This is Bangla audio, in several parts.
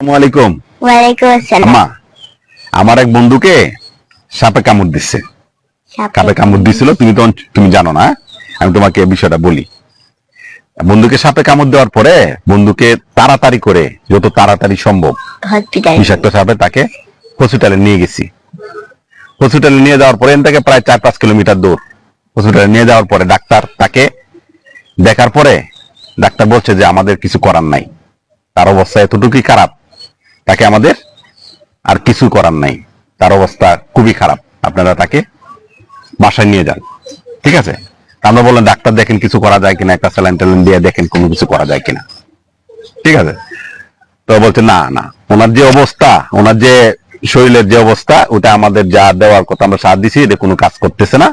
ওয়ালাইকুম আসসালাম। আমার এক বন্ধুকে সাপে কামড় দিচ্ছে সাপে কামড় দিছিল তুমি তো তুমি জানো না আমি তোমাকে এই বিষয়টা বলি। বন্ধুকে সাপে কামড় দেওয়ার পরে বন্ধুকে তাড়াতাড়ি করে যত তাড়াতাড়ি সম্ভব বিষাক্ত সাপে তাকে হসপিটালে নিয়ে গেছি। হসপিটালে নিয়ে যাওয়ার পরে এখান থেকে প্রায় চার পাঁচ কিলোমিটার দূর। হসপিটালে নিয়ে যাওয়ার পরে ডাক্তার তাকে দেখার পরে ডাক্তার বলছে যে আমাদের কিছু করার নাই। তার অবস্থা এতটুকুই খারাপ তাকে আমাদের আর কিছু করার নাই। তার অবস্থা খুবই খারাপ। আপনারা তাকে বাসায় নিয়ে যান। ঠিক আছে? আমরা বললাম, ডাক্তার দেখেন কিছু করা যায় কিনা? একটা স্যালাইন ট্যালাইন দিয়ে দেখেন কোনো কিছু করা যায় কিনা? ঠিক আছে? তো বলছে, না না। ওনার যে অবস্থা, ওনার যে শরীরের যে অবস্থা, ওটা আমাদের যা দেওয়ার কথা আমরা সাহায্য দিছি এটা কোনো কাজ করতেছে না।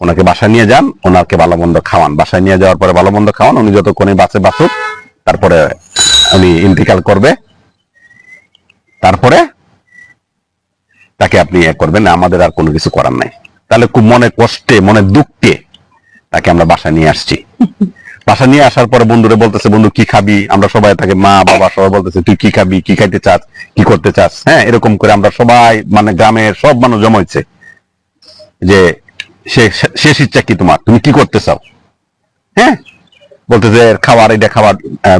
ওনাকে বাসায় নিয়ে যান, ওনাকে ভালো মন্দ খাওয়ান। বাসায় নিয়ে যাওয়ার পরে ভালো মন্দ খাওয়ান, উনি যতক্ষণে বাঁচে বাঁচুক, তারপরে উনি ইন্তিকাল করবে। তারপরে তাকে আপনি ইয়ে করবেন আমাদের আর কোনো কিছু করার নাই। তাহলে খুব মনে কষ্টে, মনে দুঃখে তাকে আমরা বাসায় নিয়ে আসছি। বাসা নিয়ে আসার পরে বন্ধুরে বলতেছে, বন্ধু, কি খাবি? আমরা সবাই তাকে, মা, বাবা, সবাই বলতেছে, তুই কি খাবি? কি খাইতে চাস? কি করতে চাস? হ্যাঁ এরকম করে আমরা সবাই মানে গ্রামের সব মানুষ জমাইছে যে শেষ ইচ্ছা কি তোমার? তুমি কি করতে চাও? হ্যাঁ বলতেছে খাবার এটা খাবার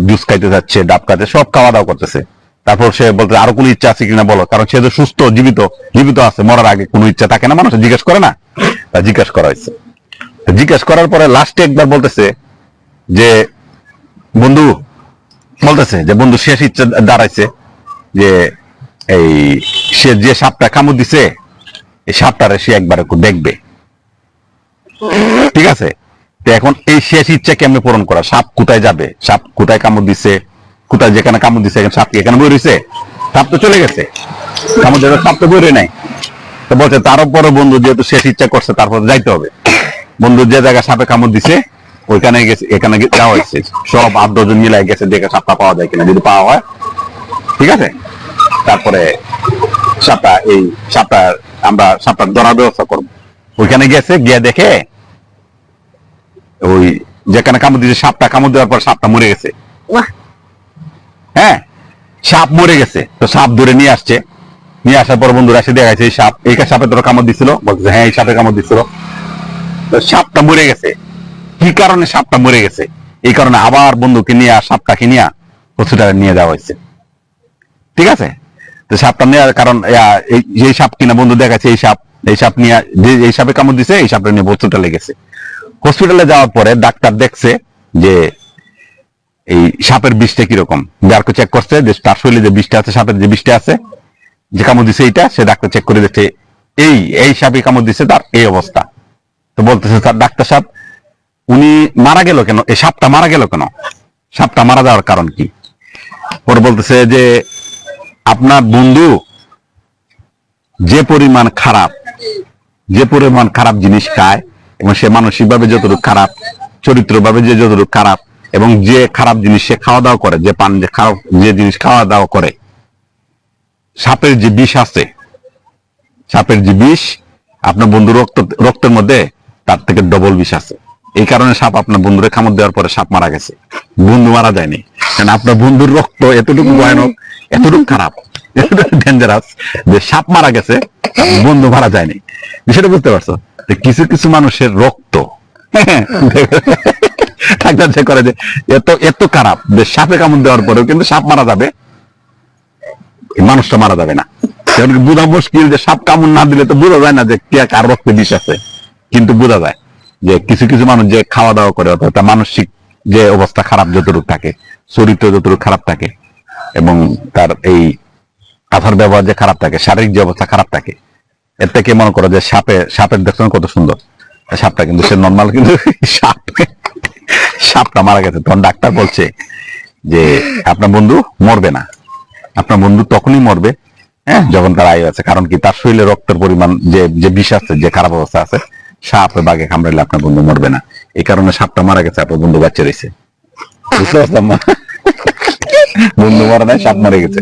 জুস খাইতে যাচ্ছে, ডাব খাইতে সব খাওয়া দাওয়া করতেছে। তারপর সে বলতে, আরও কোনো ইচ্ছা আছে কিনা বলো? কারণ সে তো সুস্থ, জীবিত জীবিত আছে, মরার আগে কোনো ইচ্ছা থাকে না। মানুষ জিজ্ঞেস করে না। তা জিজ্ঞেস করা হয়েছে। জিজ্ঞেস করার পরে লাস্টে একবার বলতেছে যে, বন্ধু, বলতেছে যে, বন্ধু, শেষ ইচ্ছা দাঁড়াইছে যে, এই সে যে সাপটা কামড় দিছে, এই সাপটারে সে একবার একটু দেখবে। ঠিক আছে? তো এখন এই শেষ ইচ্ছা কেমনে পূরণ করা? সাপ কোথায় যাবে? সাপ কোথায় কামড় দিছে? কোথায় যেখানে কামড় দিছে, এখন সাপ এখানে বই সাপ তো চলে গেছে। কামড় দেওয়ার সাপ তো বই নাই। তো বলছে তার উপরে বন্ধু যেহেতু শেষ ইচ্ছা করছে, তারপর যাইতে হবে। বন্ধু যে জায়গায় সাপে কামড় দিছে, ওইখানে গেছে, এখানে যাওয়া হয়েছে। সব আট দশজন মিলাই গেছে, দেখে সাপটা পাওয়া যায় কিনা, যদি পাওয়া হয়। ঠিক আছে? তারপরে সাপটা, এই সাপটা, আমরা সাপটা ধরার ব্যবস্থা করব। ওইখানে গেছে, গিয়ে দেখে ওই যেখানে কামড় দিয়েছে সাপটা কামড় দেওয়ার পর সাপটা মরে গেছে। হ্যাঁ? সাপ মরে গেছে। তো সাপ ধরে নিয়ে আসছে। নিয়ে আসার পর বন্ধুরা এসে দেখাইছে, এই সাপ। এই সাপে তোর কামড় দিছিল? বলতেছে হ্যাঁ এই সাপে কামড় দিছিল। তো সাপটা মরে গেছে। কি কারণে সাপটা মরে গেছে? এই কারণে আবার বন্ধুকে নিয়ে আর সাপটাকে নিয়ে হসপিটালে নিয়ে যাওয়া হয়েছে। ঠিক আছে? তো সাপটা নেওয়ার কারণ এই সাপ কিনা বন্ধু দেখাচ্ছে, এই সাপ এই সাপ নিয়ে, যে, এই সাপে কামড় দিছে, এই সাপটা নিয়ে হসপিটালে গেছে। হসপিটালে যাওয়ার পরে ডাক্তার দেখছে যে এই সাপের বিষটা কীরকম? যারকে চেক করছে, যে তার শরীরে যে বিষটা আছে, সাপের যে বিষটা আছে, যে কামড় দিছে এইটা, সে ডাক্তার চেক করে দেখছে, এই এই সাপে কামড় দিছে তার এই অবস্থা। তো বলতেছে তার ডাক্তার সাহেব, উনি মারা গেল কেন? এই সাপটা মারা গেল কেন? সাপটা মারা যাওয়ার কারণ কি? পরে বলতেছে যে, আপনার বন্ধু যে পরিমাণ খারাপ, যে পরিমাণ খারাপ জিনিস খায়, এবং সে মানসিকভাবে যতটুকু খারাপ, চরিত্রভাবে যে যতটুকু খারাপ এবং যে খারাপ জিনিস সে খাওয়া দাওয়া করে, যে পান, যে খারাপ যে জিনিস খাওয়া দাওয়া করে, সাপের যে বিষ আছে, সাপের যে বিষ, আপনার বন্ধু রক্ত, রক্তের মধ্যে তার থেকে ডবল বিষ আছে। এই কারণে সাপ আপনার বন্ধুরে কামড় দেওয়ার পরে সাপ মারা গেছে। বন্ধু মারা যায়নি। কারণ আপনার বন্ধুর রক্ত এতটুকু ভয়ানক, এতটুকু খারাপ, এতটুকু ডেঞ্জারাস যে সাপ মারা গেছে, বন্ধু মারা যায়নি। বিষয়টা বুঝতে পারছ? কিছু কিছু মানুষের রক্ত ডাক্তার চেক করে যে এত এত খারাপ। যে সাপে কামড় দেওয়ার পরেও কিন্তু সাপ মারা যাবে। মানুষটা মারা যাবে না। কারণ বোঝা মুশকিল যে সাপ কামড় না দিলে তো বোঝা যায় না যে কে কার রক্তে বিষ আছে। কিন্তু বোঝা যায় যে কিছু কিছু মানুষ যে খাওয়া দাওয়া করে তার মানসিক যে অবস্থা খারাপ যতটুকু থাকে, চরিত্র যতটুকু খারাপ থাকে, এবং তার এই আধার ব্যবহার যে খারাপ থাকে, শারীরিক যে অবস্থা খারাপ থাকে, এর থেকে মনে করো যে সাপে, সাপের দেখছেন কত সুন্দর। সাপটা কিন্তু সে নর্মাল কিন্তু সাপ। সাপটা মারা গেছে। তখন ডাক্তার বলছে যে, আপনার বন্ধু মরবে না। আপনার বন্ধু তখনই মরবে হ্যাঁ যখন তার আয়ু আছে। কারণ কি, তার শরীরে রক্তের পরিমাণ যে যে বিষ আছে, যে খারাপ অবস্থা আছে, সাপ বাঘে কামড়াইলে আপনার বন্ধু মরবে না। এই কারণে সাপটা মারা গেছে, আপনার বন্ধু বাচ্চা রয়েছে। বুঝতে পারলাম বন্ধু মারা নাই, সাপ মারা গেছে।